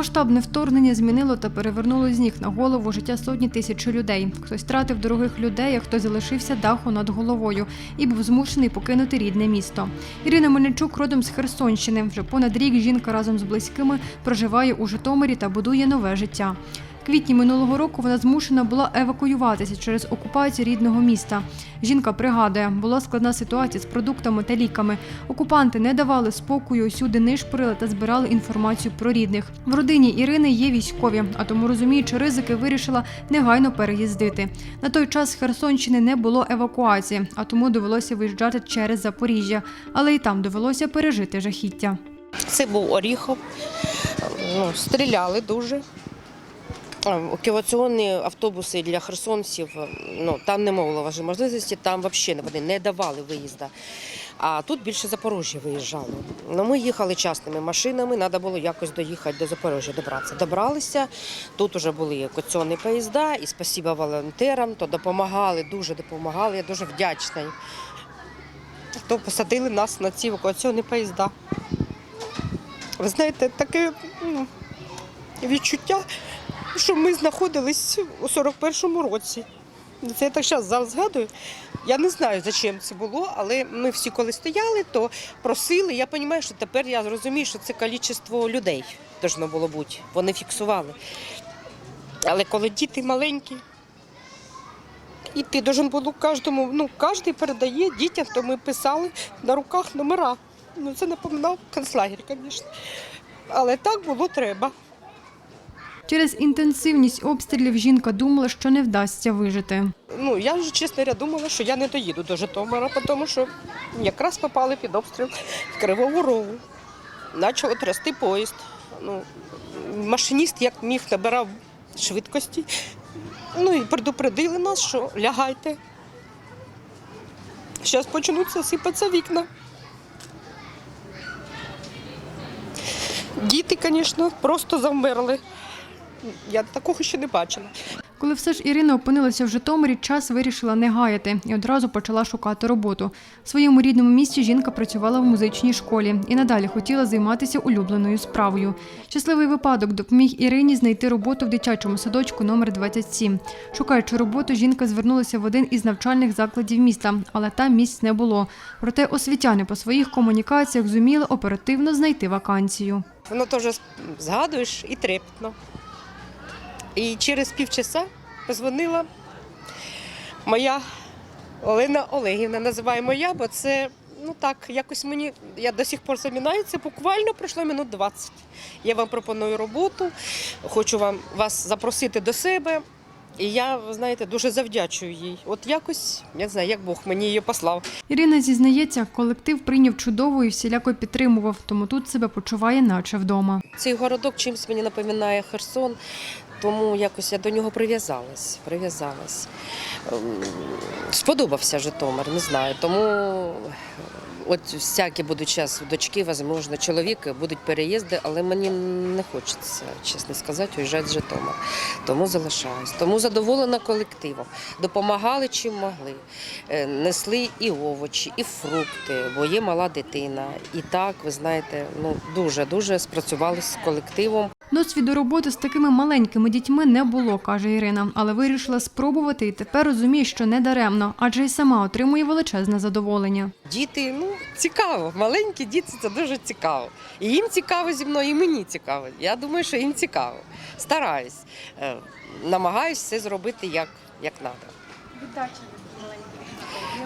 Повномасштабне вторгнення змінило та перевернуло з ніг на голову життя сотні тисяч людей. Хтось втратив дорогих людей, а хтось залишився даху над головою і був змушений покинути рідне місто. Ірина Мельничук родом з Херсонщини. Вже понад рік жінка разом з близькими проживає у Житомирі та будує нове життя. Квітні минулого року вона змушена була евакуюватися через окупацію рідного міста. Жінка пригадує, була складна ситуація з продуктами та ліками. Окупанти не давали спокою, усюди нишпорили та збирали інформацію про рідних. В родині Ірини є військові, а тому розуміючи ризики, вирішила негайно переїздити. На той час з Херсонщини не було евакуації, а тому довелося виїжджати через Запоріжжя, але і там довелося пережити жахіття. Це був Оріхов. Ну, стріляли дуже. Евакуаційні автобуси для херсонців, ну, там не було важливої можливості, там взагалі вони не давали виїзду. А тут більше Запоріжжя виїжджало. Ну, ми їхали частними машинами, треба було якось доїхати до Запоріжжя, добратися. Добралися, тут вже були евакуаційні поїзда, і спасіба волонтерам, то допомагали, дуже допомагали, я дуже вдячна. То посадили нас на ці евакуаційні поїзда. Ви знаєте, таке ну, відчуття, що ми знаходились у 41-му році. Це я так зараз згадую. Я не знаю, за чим це було, але ми всі, коли стояли, то просили. Я розумію, що тепер я зрозумію, що це кількість людей должно було бути. Вони фіксували. Але коли діти маленькі, і ти должен було кожному, ну, кожен передає дітям, то ми писали на руках номера. Ну, це напоминав концлагер, звісно. Але так було треба. Через інтенсивність обстрілів жінка думала, що не вдасться вижити. Ну, я вже, чесно думала, що я не доїду до Житомира, тому що якраз попали під обстріл в Кривому Рогу. Почав трясти поїзд. Ну, машиніст як міг набирав швидкості. Ну і предупредили нас, що лягайте. Зараз почнуться сипатися вікна. Діти, звісно, просто завмерли. Я такого ще не бачила. Коли все ж Ірина опинилася в Житомирі, час вирішила не гаяти і одразу почала шукати роботу. В своєму рідному місті жінка працювала в музичній школі і надалі хотіла займатися улюбленою справою. Щасливий випадок допоміг Ірині знайти роботу в дитячому садочку номер 27. Шукаючи роботу, жінка звернулася в один із навчальних закладів міста, але там місць не було. Проте освітяни по своїх комунікаціях зуміли оперативно знайти вакансію. Воно теж згадуєш і трепетно. І через півчаса позвонила моя Олена Олегівна, називає моя, бо це ну так, якось мені, я до сих пор замінаю, це буквально пройшло минут 20. Я вам пропоную роботу, хочу вам вас запросити до себе. І я, ви знаєте, дуже завдячую їй. От якось, я не знаю, як Бог мені її послав. Ірина зізнається, колектив прийняв чудово і всіляко підтримував, тому тут себе почуває наче вдома. Цей городок чимось мені напоминає Херсон, тому якось я до нього прив'язалась. прив'язалась. Ем, Сподобався Житомир, не знаю. Тому от всякі будуть час дочки, можливо, чоловіки, будуть переїзди, але мені не хочеться, чесно сказати, уїжджати з Житомира. Тому залишаюсь. Тому задоволена колективом. Допомагали чим могли. Е, Несли і овочі, і фрукти, бо є мала дитина. І так, ви знаєте, ну дуже-дуже спрацювали з колективом. Досвіду роботи з такими маленькими дітьми не було, каже Ірина, але вирішила спробувати і тепер розуміє, що не даремно, адже й сама отримує величезне задоволення. Діти, ну цікаво. Маленькі діти це дуже цікаво. І їм цікаво зі мною, і мені цікаво. Я думаю, що їм цікаво. Стараюсь, Е, намагаюсь все зробити як, як треба.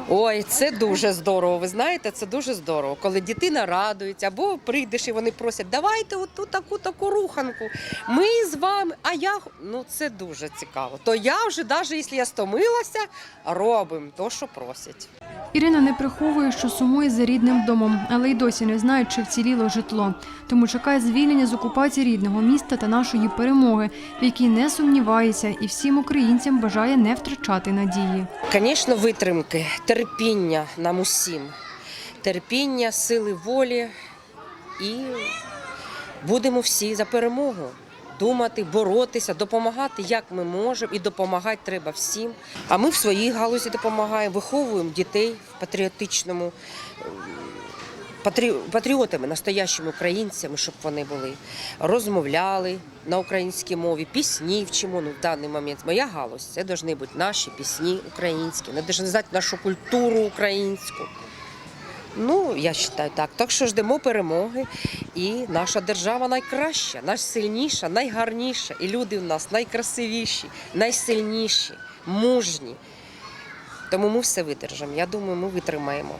Ой, це дуже здорово. Ви знаєте, це дуже здорово. Коли дитина радується, або прийдеш і вони просять, давайте оту таку таку руханку. Ми з вами, а я ну це дуже цікаво. То я вже, навіть якщо я стомилася, робимо то, що просять. Ірина не приховує, що сумує за рідним домом, але й досі не знає, чи вціліло житло. Тому чекає звільнення з окупації рідного міста та нашої перемоги, в якій не сумнівається, і всім українцям бажає не втрачати надії. Звісно, витримки, терпіння нам усім. Терпіння, сили волі і будемо всі за перемогу. Думати, боротися, допомагати, як ми можемо, і допомагати треба всім. А ми в своїй галузі допомагаємо, виховуємо дітей в патріотичному патріотами, настоящими українцями, щоб вони були, розмовляли на українській мові, пісні вчимо. Ну, в даний момент моя галузь це повинні бути наші пісні українські, не повинні знати нашу культуру українську. Ну, я вважаю так. Так що ждемо перемоги. І наша держава найкраща, найсильніша, найгарніша. І люди в нас найкрасивіші, найсильніші, мужні. Тому ми все видержимо. Я думаю, ми витримаємо.